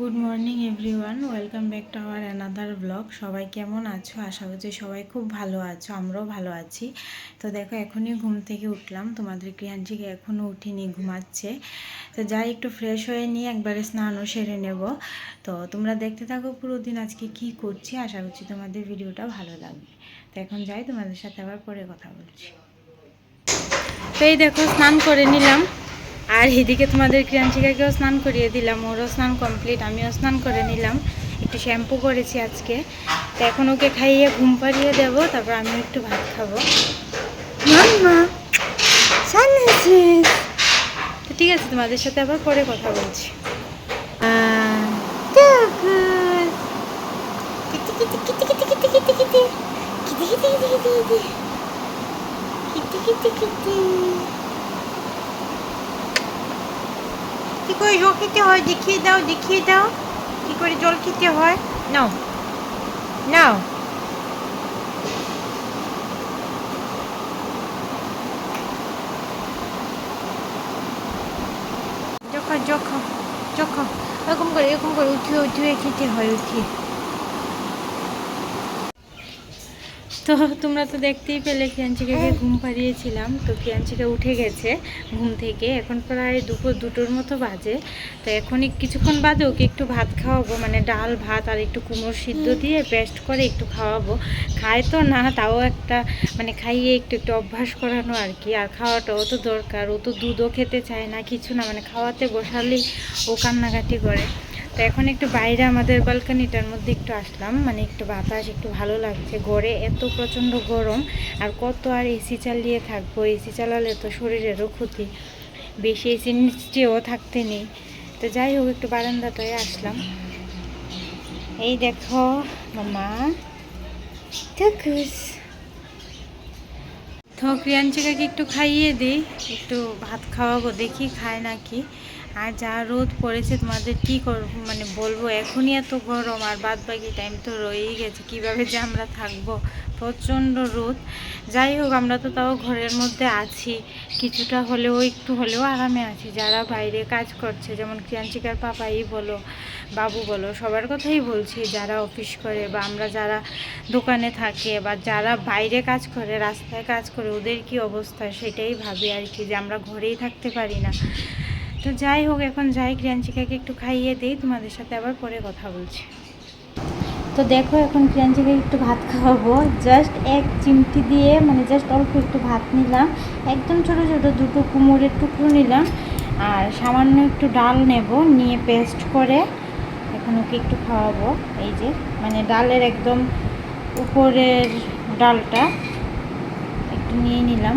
Good morning everyone welcome back to our another blog সবাই কেমন আছো? আশা করছি সবাই খুব ভালো আছো, আমরাও ভালো আছি। তো দেখো, এখনই ঘুম থেকে উঠলাম। তোমাদের ক্রিয়াঞ্চিকে এখনও উঠিনি, ঘুমাচ্ছে। তো যাই, একটু ফ্রেশ হয়ে নিয়ে একবারে স্নানও সেরে নেব। তো তোমরা দেখতে থাকো পুরো দিন আজকে কি করছি। আশা করছি তোমাদের ভিডিওটা ভালো লাগবে। তো এখন যাই, তোমাদের সাথে আবার পরে কথা বলছি। তো এই দেখো, স্নান করে নিলাম। আর এদিকে তোমাদের ক্রিয়াঞ্চিকাকেও স্নান করিয়ে দিলাম ওরও স্নান কমপ্লিট আমিও স্নান করে নিলাম। একটু শ্যাম্পু করেছি আজকে। তো এখন ওকে খাইয়ে ঘুম পাড়িয়ে দেবো তারপর আমিও একটু ভাত খাব। তো ঠিক আছে তোমাদের সাথে আবার পরে কথা বলছি। Kitty kitty kitty kitty kitty kitty kitty. Kitty kitty kitty kitty kitty. Kitty kitty kitty. কি করে জল খেতে হয়? দেখিয়ে দাও দেখিয়ে দাও। কি করে জল খেতে হয়? নাও। নাও। যখন যখন যখন এরকম করে এরকম করে উঠিয়ে উঠিয়ে খেতে হয়, উঠিয়ে। তো তোমরা তো দেখতেই পেলে ক্রিয়াঞ্চিকাকে ঘুম পাড়িয়েছিলাম। তো ক্রিয়াঞ্চিকা উঠে গেছে ঘুম থেকে। এখন প্রায় দুপুর দুটোর মতো বাজে। তো এখনই কিছুক্ষণ বাদে ওকে একটু ভাত খাওয়াবো মানে ডাল ভাত আর একটু কুমড়ো সিদ্ধ দিয়ে পেস্ট করে একটু খাওয়াবো। খায় তো না তাও একটা মানে খাইয়ে একটু একটু অভ্যাস করানো আর কি। আর খাওয়াটাও তো দরকার। ও তো দুধও খেতে চায় না কিছু না। মানে খাওয়াতে বসালেই ও কান্নাকাটি করে। তো এখন একটু বাইরে আমাদের ব্যালকানিটার মধ্যে একটু আসলাম। মানে একটু বাতাস, একটু ভালো লাগছে। ঘরে এত প্রচণ্ড গরম আর কত আর এসি চালিয়ে থাকব। এসি চালালে তো শরীরেরও ক্ষতি। বেশি এসি নিচেও থাকতে নেই। তো যাই হোক, একটু বারান্দাটায় আসলাম। এই দেখো, মামা। টুকুস তো একটু খাইয়ে দিই। একটু ভাত খাওয়াবো, দেখি খায় নাকি। আর যা রোদ পড়েছে তোমাদের কি করব মানে বলব, এখনই এত গরম আর বাদ বাকি টাইম তো রয়েই গেছে, কীভাবে যে আমরা থাকব? প্রচণ্ড রোদ। যাই হোক, আমরা তো তাও ঘরের মধ্যে আছি। কিছুটা হলেও, একটু হলেও আরামে আছি। যারা বাইরে কাজ করছে, যেমন ক্রিয়াঞ্চিকার পাপাই বলো, বাবু বলো, সবার কথাই বলছি, যারা অফিস করে বা আমরা যারা দোকানে থাকে বা যারা বাইরে কাজ করে, রাস্তায় কাজ করে, ওদের কি অবস্থা? সেটাই ভাবি আর কি, যে আমরা ঘরেই থাকতে পারি না। তো যাই হোক, এখন যাই, ক্রিয়াঞ্চিকাকে একটু খাইয়ে দিই, তোমাদের সাথে আবার পরে কথা বলছি। তো দেখো, এখন ক্রিয়াঞ্চিকাকে একটু ভাত খাওয়াবো। জাস্ট এক চিমটি দিয়ে মানে জাস্ট অল্প একটু ভাত নিলাম। একদম ছোট ছোট, দুটো কুমড়োর টুকরো নিলাম। আর সামান্য একটু ডাল নেব, নিয়ে পেস্ট করে এখন ওকে একটু খাওয়াবো। এই যে মানে ডালের একদম উপরের ডালটা একটু নিয়ে নিলাম।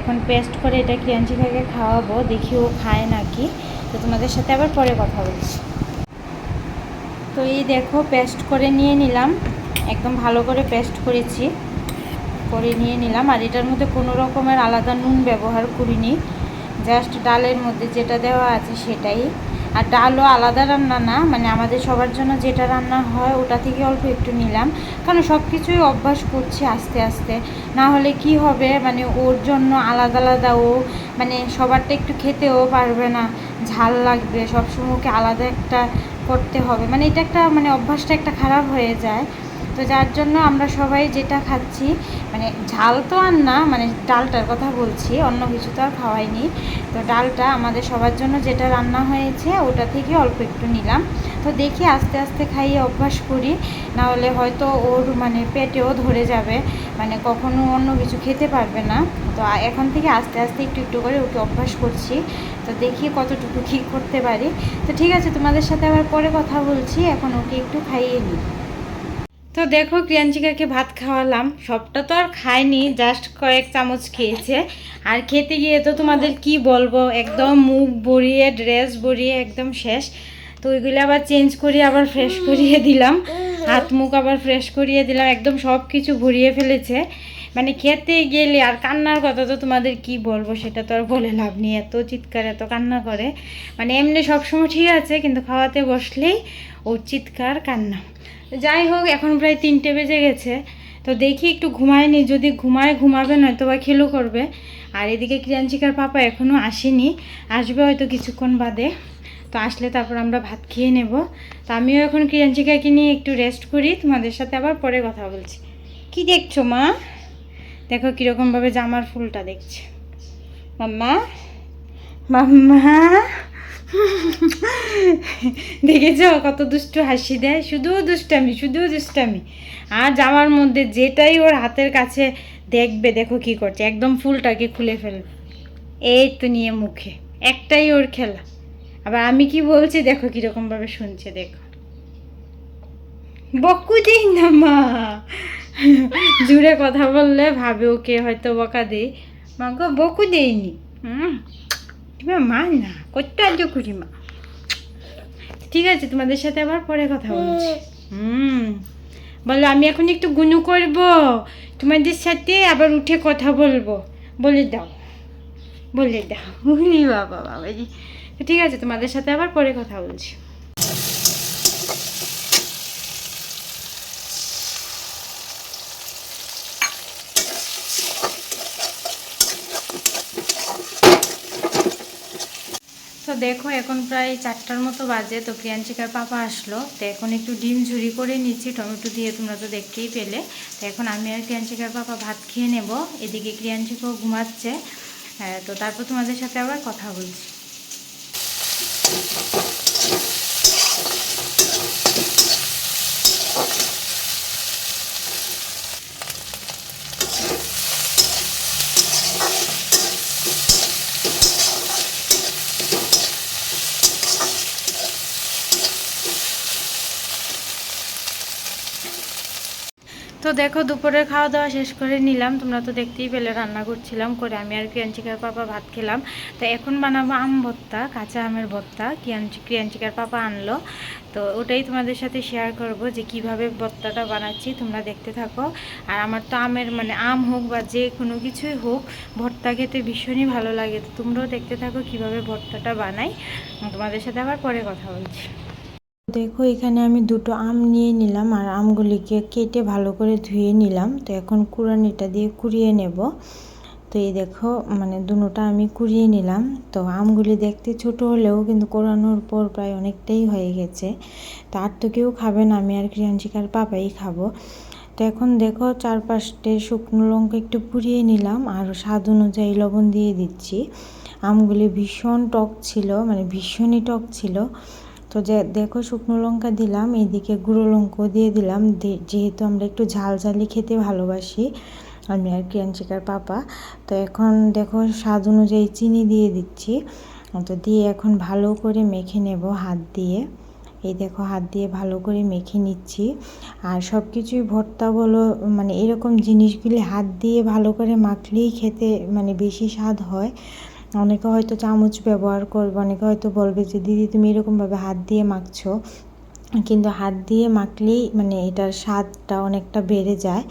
এখন পেস্ট করে এটা ক্রিয়াঞ্চিকাকে খাওয়াবো, দেখি ও খায় নাকি। তো তোমাদের সাথে আবার পরে কথা বলছি। তো এই দেখো, পেস্ট করে নিয়ে নিলাম। একদম ভালো করে পেস্ট করেছি। করে নিয়ে নিলাম। আর এটার মধ্যে কোনো রকমের আলাদা নুন ব্যবহার করিনি। জাস্ট ডালের মধ্যে যেটা দেওয়া আছে সেটাই। আর ডালও আলাদা রান্না না মানে আমাদের সবার জন্য যেটা রান্না হয় ওটা থেকে অল্প একটু নিলাম। কারণ সব কিছুই অভ্যাস করছি আস্তে আস্তে। না হলে কি হবে মানে ওর জন্য আলাদা আলাদা ও মানে সবারটা একটু খেতেও পারবে না। ঝাল লাগবে, সবসময় ওকে আলাদা একটা করতে হবে। মানে এটা একটা মানে অভ্যাসটা একটা খারাপ হয়ে যায়। তো যার জন্য আমরা সবাই যেটা খাচ্ছি মানে ঝাল তো আর না মানে ডালটার কথা বলছি, অন্য কিছু তো আর খাওয়াইনি। তো ডালটা আমাদের সবার জন্য যেটা রান্না হয়েছে, ওটা থেকে অল্প একটু নিলাম। তো দেখি আস্তে আস্তে খাইয়ে অভ্যাস করি না হলে হয়তো ওর মানে পেটেও ধরে যাবে মানে কখনো অন্য কিছু খেতে পারবে না। তো এখন থেকে আস্তে আস্তে একটু একটু করে ওকে অভ্যাস করছি। তো দেখি কতটুকু কী করতে পারি। তো ঠিক আছে, তোমাদের সাথে আবার পরে কথা বলছি, এখন ওকে একটু খাইয়ে নিই। তো দেখো ক্রিয়াঞ্চিকাকে ভাত খাওয়ালাম। সবটা তো আর খায়নি জাস্ট কয়েক চামচ খেয়েছে। আর খেতে গিয়ে তো তোমাদের কি বলব, একদম মুখ ভরিয়ে ড্রেস ভরিয়ে একদম শেষ। তো ওইগুলো আবার চেঞ্জ করিয়ে আবার ফ্রেশ করিয়ে দিলাম। হাত মুখ আবার ফ্রেশ করিয়ে দিলাম, একদম সব কিছু ভরিয়ে ফেলেছে। মানে খেতে গেলে আর কান্নার কথা তো তোমাদের কি বলব, সেটা তো আর বলে লাভ নেই। এত চিৎকার, এত কান্না করে। মানে এমনি সবসময় ঠিক আছে, কিন্তু খাওয়াতে বসলেই ওর চিৎকার, কান্না। যাই হোক এখন প্রায় তিনটে বেজে গেছে। তো দেখি একটু ঘুমায়নি, যদি ঘুমায় ঘুমাবে, নয়তো বা খেলো করবে। আর এদিকে ক্রিয়াঞ্চিকার পাপা এখনও আসেনি, আসবে হয়তো কিছুক্ষণ বাদে। তো আসলে তারপর আমরা ভাত খেয়ে নেব। তো আমিও এখন ক্রিয়াঞ্চিকাকে নিয়ে একটু রেস্ট করি, তোমাদের সাথে আবার পরে কথা বলছি। কি দেখছ, মা? দেখো কীরকমভাবে জামার ফুলটা দেখছে। মাম্মা? মাম্মা? দেখেছ? কত দুষ্টু হাসি দেয়। শুধু দুষ্টামি শুধু দুষ্টামি। আর জামার মধ্যে যেটাই ওর হাতের কাছে দেখবে, দেখো কি করছে। একদম ফুলটাকে খুলে ফেলবে এই তো নিয়ে মুখে। একটাই ওর খেলা। আবার আমি কি বলছি? দেখো কীরকম ভাবে শুনছে, দেখো। বকু দিই না মা! জুড়ে কথা বললে ভাবে ওকে হয়তো বকা দিই মা গো, বকু দেয়নি। হুম। তুমি মা না করতে করি মা ঠিক আছে তোমাদের সাথে আবার পরে কথা বলছি। হুম। বলো আমি এখন একটু গুনু করব। তোমাদের সাথে আবার উঠে কথা বলব। বলে দাও। বলে দাও। বাবা বাবা বাবাজি ঠিক আছে তোমাদের সাথে আবার পরে কথা বলছি। দেখো, এখন প্রায় চারটার মতো বাজে, তো প্রিয়াঞ্চিকার পাপা আসলো। তো এখন একটু ডিম ঝুরি করে নিচ্ছি, টমেটো দিয়ে তোমরা তো দেখতেই পেলে। তো এখন আমি আর প্রিয়াঞ্চিকার পাপা ভাত খেয়ে নেব। এদিকে প্রিয়াঞ্চিকাও ঘুমাচ্ছে। তো তারপর তোমাদের সাথে আবার কথা বলছি। দেখো দুপুরে খাওয়া দাওয়া শেষ করে নিলাম। তোমরা তো দেখতেই পেলে, রান্না করছিলাম, করে আমি আর ক্রিয়াঞ্চিকার পাপা ভাত খেলাম। তো এখন বানাবো আম ভর্তা, কাঁচা আমের ভর্তা ক্রিয়াঞ্চি ক্রিয়াঞ্চিকার পাপা আনলো। তো ওটাই তোমাদের সাথে শেয়ার করব যে কীভাবে ভর্তাটা বানাচ্ছি, তোমরা দেখতে থাকো। আর আমার তো আমের মানে আম হোক বা যে কোনো কিছুই হোক, ভর্তা খেতে ভীষণই ভালো লাগে। তো তোমরাও দেখতে থাকো কীভাবে ভর্তাটা বানাই। তোমাদের সাথে আবার পরে কথা বলছি। দেখো, এখানে আমি দুটো আম নিয়ে নিলাম আর আমগুলিকে কেটে ভালো করে ধুয়ে নিলাম। তো এখন কুড়ানিটা দিয়ে কুড়িয়ে নেব। তো এই দেখো মানে দুটোটা আমি কুড়িয়ে নিলাম। তো আমগুলি দেখতে ছোট হলেও কিন্তু কোরানোর পর প্রায় অনেকটাই হয়ে গেছে। তো আর তো কেউ খাবে না, আমি আর ক্রিয়াঞ্চিকার পাপাই খাব। তো এখন দেখো চার পাঁচটে শুকনো লঙ্কা একটু পুড়িয়ে নিলাম আর স্বাদ অনুযায়ী লবণ দিয়ে দিচ্ছি। আমগুলি ভীষণ টক ছিল মানে ভীষণই টক ছিল। তো যে দেখো শুকনো লঙ্কা দিলাম, এদিকে গুঁড়ো লঙ্কাও দিয়ে দিলাম। যেহেতু আমরা একটু ঝাল ঝালি খেতে ভালোবাসি, আমি আর ক্রিয়াঞ্চিকার পাপা। তো এখন দেখো স্বাদ অনুযায়ী চিনি দিয়ে দিচ্ছি। তো দিয়ে এখন ভালো করে মেখে নেব হাত দিয়ে। এই দেখো হাত দিয়ে ভালো করে মেখে নিচ্ছি। আর সব কিছুই ভর্তা বলো মানে এরকম জিনিসগুলি হাত দিয়ে ভালো করে মাখলেই খেতে মানে বেশি স্বাদ হয়। অনেকে হয়তো চামচ ব্যবহার করবে, অনেকে হয়তো বলবে যে, দিদি, তুমি এরকমভাবে হাত দিয়ে মাখছো। কিন্তু হাত দিয়ে মাখলেই মানে এটার স্বাদটা অনেকটা বেড়ে যায়।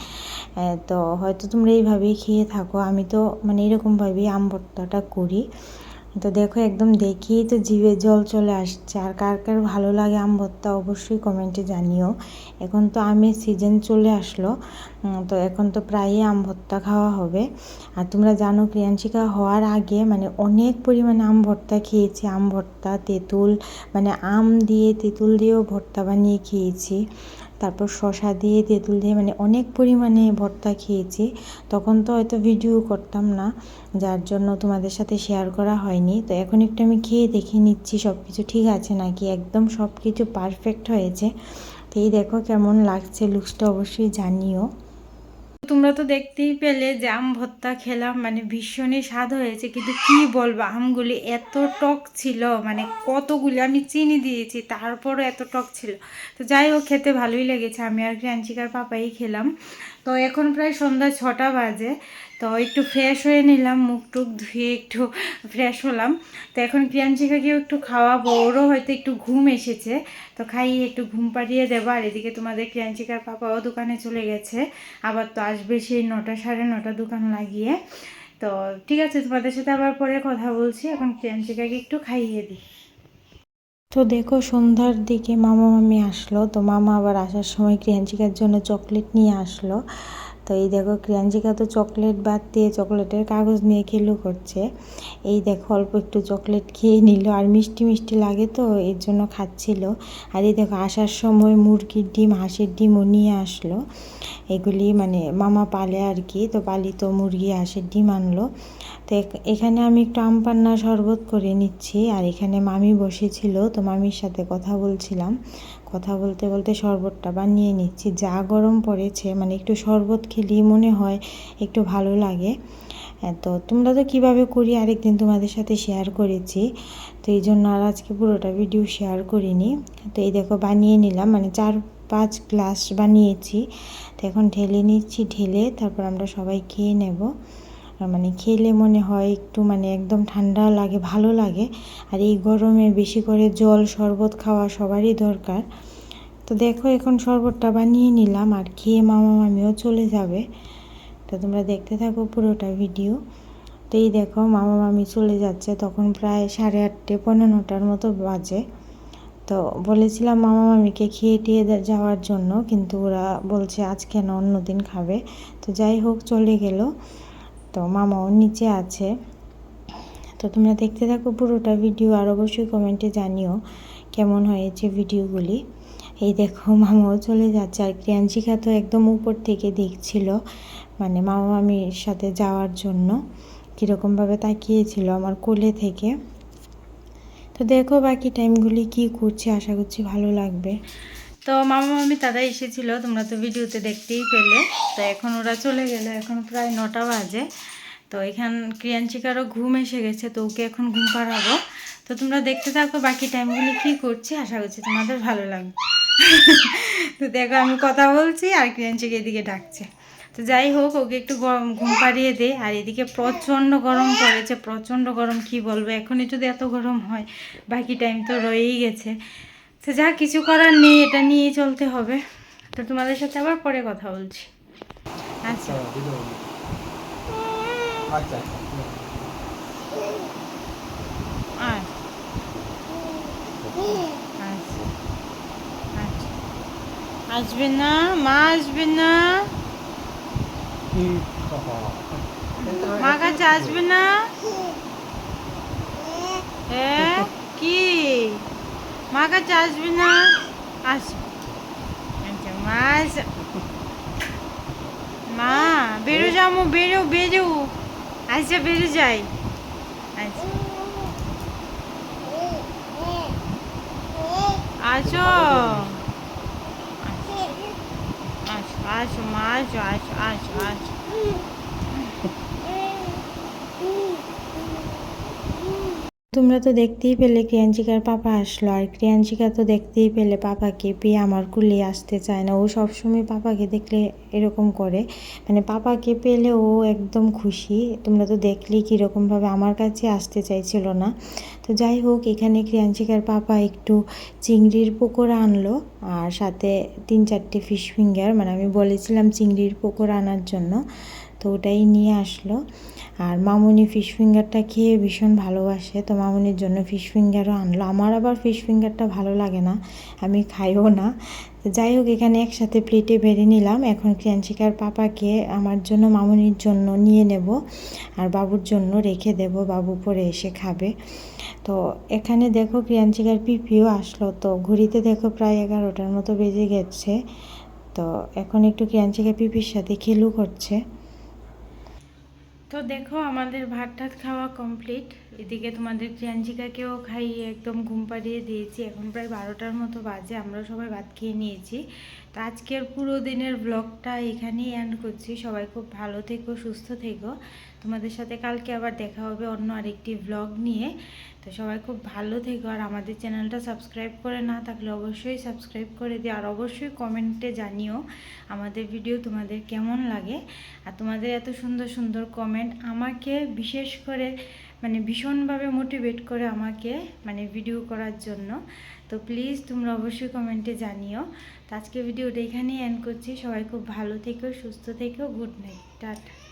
তো হয়তো তোমরা এইভাবেই খেয়ে থাকো। আমি তো মানে এরকমভাবেই আম করি। তো দেখো, একদম দেখেই তো জিভে জল চলে আসছে। আর কার কার ভালো লাগে আম ভর্তা অবশ্যই কমেন্টে জানিও। এখন তো আমের সিজন চলে আসলো তো এখন তো প্রায়ই আম ভর্তা খাওয়া হবে। আর তোমরা জানো ক্রিয়াঞ্চিকা হওয়ার আগে মানে অনেক পরিমাণে আম ভর্তা খেয়েছি। আম ভর্তা, তেঁতুল মানে আম দিয়ে, তেঁতুল দিয়েও ভর্তা বানিয়ে খেয়েছি। তারপর শশা দিয়ে তেঁতুল দিয়ে মানে অনেক পরিমাণে ভর্তা খেয়েছি। তখন তো হয়তো ভিডিও করতাম না, যার জন্য তোমাদের সাথে শেয়ার করা হয়নি। তো এখন একটু আমি খেয়ে দেখে নিচ্ছি সব কিছু ঠিক আছে নাকি? একদম সব কিছু পারফেক্ট হয়েছে। তো এই দেখো কেমন লাগছে লুকসটা অবশ্যই জানিও। তোমরা তো দেখতেই পেলে যে আম ভর্তা খেলাম মানে ভীষণই স্বাদ হয়েছে। কিন্তু কি বলব, আমগুলি এত টক ছিল মানে কতগুলি আমি চিনি দিয়েছি, তারপরও এত টক ছিল। তো যাই হোক, খেতে ভালোই লেগেছে। আমি আর ক্রাঞ্চিকার পাপাই খেলাম। তো এখন প্রায় সন্ধ্যা ছটা বাজে। তো একটু ফ্রেশ হয়ে নিলাম মুখ টুক ধুয়ে একটু ফ্রেশ হলাম। তো এখন প্রিয়াঞ্চিকাকেও একটু খাওয়াবো, ওরও হয়তো একটু ঘুম এসেছে। তো খাইয়ে একটু ঘুম পাড়িয়ে দেবো। আর এদিকে তোমাদের প্রিয়াঞ্চিকার পাপাও দোকানে চলে গেছে। আবার তো আসবে সেই নটা সাড়ে নটা দোকান লাগিয়ে। তো ঠিক আছে, তোমাদের সাথে আবার পরে কথা বলছি। এখন প্রিয়াঞ্চিকাকে একটু খাইয়ে দিই। তো দেখো, সন্ধ্যার দিকে মামা মামি আসলো। তো মামা আবার আসার সময় ক্রিয়াঞ্চিকার জন্য চকলেট নিয়ে আসলো। তো এই দেখো ক্রিয়াঞ্জিকা তো চকলেট বাদ দিয়ে চকলেটের কাগজ নিয়ে খেলু করছে। এই দেখো অল্প একটু চকলেট খেয়ে নিল আর মিষ্টি মিষ্টি লাগে তো, এর জন্য খাচ্ছিল। আর এই দেখো আসার সময় মুরগির ডিম, হাঁসের ডিমও নিয়ে আসলো। এগুলি মানে মামা পালে আর কি, তো পালিত মুরগি, হাঁসের ডিম আনলো। তো এখ- এখানে আমি একটু আম পান্না শরবত করে নিচ্ছি। আর এখানে মামি বসেছিল, তো মামির সাথে কথা বলছিলাম। কথা বলতে বলতে শরবতটা বানিয়ে নিচ্ছি। যা গরম পড়েছে মানে একটু শরবত খেলেই মনে হয় একটু ভালো লাগে। তো তোমরা তো কীভাবে করি আরেকদিন তোমাদের সাথে শেয়ার করেছি। তো এই জন্য আর আজকে পুরোটা ভিডিও শেয়ার করিনি। তো এই দেখো বানিয়ে নিলাম মানে চার পাঁচ গ্লাস বানিয়েছি। তো এখন ঢেলে নিচ্ছি, ঢেলে তারপর আমরা সবাই খেয়ে নেব। মানে খেলে মনে হয় একটু মানে একদম ঠান্ডা লাগে, ভালো লাগে। আর এই গরমে বেশি করে জল, শরবত খাওয়া সবারই দরকার। তো দেখো এখন শরবতটা বানিয়ে নিলাম আর খেয়ে মামা মামিও চলে যাবে। তো তোমরা দেখতে থাকো পুরোটা ভিডিও। তো এই দেখো মামা মামি চলে যাচ্ছে, তখন প্রায় সাড়ে আটটে পনেরো নটার মতো বাজে। তো বলেছিলাম মামা মামিকে খেয়ে টিয়ে যাওয়ার জন্য, কিন্তু ওরা বলছে আজকে না অন্য দিন খাবে। তো যাই হোক, চলে গেল। তো মামাও নিচে আছে। তো তোমরা দেখতে থাকো পুরোটা ভিডিও আর অবশ্যই কমেন্টে জানিও কেমন হয়েছে ভিডিওগুলি এই দেখো মামাও চলে যাচ্ছে আর ক্রিয়াঞ্চিকা তো একদম উপর থেকে দেখছিল মানে মামা মামির সাথে যাওয়ার জন্য। কীরকমভাবে তাকিয়েছিল আমার কোলে থেকে। তো দেখো বাকি টাইমগুলি কি করছি, আশা করছি ভালো লাগবে। তো মামা মামি তারা এসেছিল, তোমরা তো ভিডিওতে দেখতেই পেলে। তো এখন ওরা চলে গেলে, এখন প্রায় নটা বাজে। তো এখান ক্রিয়াঞ্চিকারও ঘুম এসে গেছে, তো ওকে এখন ঘুম পাড়াবো। তো তোমরা দেখতে থাকো বাকি টাইমগুলি কি করছি, আশা করছি তোমাদের ভালো লাগবে। তো দেখো আমি কথা বলছি আর ক্রিয়াঞ্চিকা এদিকে ডাকছে। তো যাই হোক, ওকে একটু গরম, ঘুম পাড়িয়ে দে। আর এদিকে প্রচণ্ড গরম পড়েছে, প্রচণ্ড গরম, কি বলব? এখনই যদি এত গরম হয়, বাকি টাইম তো রয়েই গেছে। তো যা কিছু করার নেই এটা নিয়ে চলতে হবে। তো তোমাদের সাথে আবার পরে কথা বলছি। আচ্ছা। আচ্ছা আচ্ছা আচ্ছা আসবে না মা আসবে না। মা কাছে আসবে না? হ্যাঁ কি? মা কাছে আসবে না? আস আচ্ছা মা মা বেরো যাব বেরো বেরো। আচ্ছা বেরো যাই। আচ্ছা আসো। আসো আসো মা আসো আসো আসো আসো। তোমরা তো দেখতেই পেলে ক্রিয়াঞ্চিকার পাপা আসলো, আর ক্রিয়াঞ্চিকা তো দেখতেই পেলে পাপাকে, পেয়ে আমার কুলে আসতে চায় না। ও সবসময় পাপাকে দেখলে এরকম করে। মানে পাপাকে পেলে ও একদম খুশি। তোমরা তো দেখলেই কীরকমভাবে আমার কাছে আসতে চাইছিল না। তো যাই হোক, এখানে ক্রিয়াঞ্চিকার পাপা একটু চিংড়ির পকোড়া আনলো, আর সাথে তিন চারটে ফিশ ফিঙ্গার মানে আমি বলেছিলাম চিংড়ির পকোড়া আনার জন্য। তো ওটাই নিয়ে আসলো। আর মামুনি ফিশ ফিঙ্গারটা খেয়ে ভীষণ ভালোবাসে, তো মামুনির জন্য ফিশ ফিঙ্গারও আনলো। আমার আবার ফিশ ফিঙ্গারটা ভালো লাগে না, আমি খাইও না। যাই হোক, এখানে একসাথে প্লেটে বেড়ে নিলাম। এখন ক্রিয়াঞ্চিকার পাপাকে আমার জন্য, মামুনির জন্য নিয়ে নেব, আর বাবুর জন্য রেখে দেব। বাবু পরে এসে খাবে। তো এখানে দেখো ক্রিয়াঞ্চিকার পিপিও আসলো। তো ঘড়িতে দেখো প্রায় এগারোটার মতো বেজে গেছে। তো এখন একটু ক্রিয়াঞ্চিকা পিপির সাথে খেলু করছে তো দেখো, আমাদের ভাত টাত খাওয়া কমপ্লিট এদিকে তোমাদের ক্রিয়াঞ্জিকাকেও খাইয়ে একদম ঘুম পাড়িয়ে দিয়েছি। এখন প্রায় বারোটার মতো বাজে আমরা সবাই ভাত খেয়ে নিয়েছি। তো আজকের পুরো দিনের ব্লগটা এখানেই অ্যান্ড করছি। সবাই খুব ভালো থেকো, সুস্থ থেকো। তোমাদের সাথে কালকে আবার দেখা হবে অন্য আরেকটি ব্লগ নিয়ে। তো সবাই খুব ভালো থেকো আর আমাদের চ্যানেলটা সাবস্ক্রাইব করে না থাকলে অবশ্যই সাবস্ক্রাইব করে দিও আর অবশ্যই কমেন্টে জানিও আমাদের ভিডিও তোমাদের কেমন লাগে। আর তোমাদের এত সুন্দর সুন্দর কমেন্ট আমাকে বিশেষ করে মানে ভীষণভাবে মোটিভেট করে আমাকে মানে ভিডিও করার জন্য। তো প্লিজ তোমরা অবশ্যই কমেন্টে জানিও। তো আজকে ভিডিওটা এখানেই এন্ড করছি। সবাই খুব ভালো থেকো, সুস্থ থেকো গুড নাইট টাটা।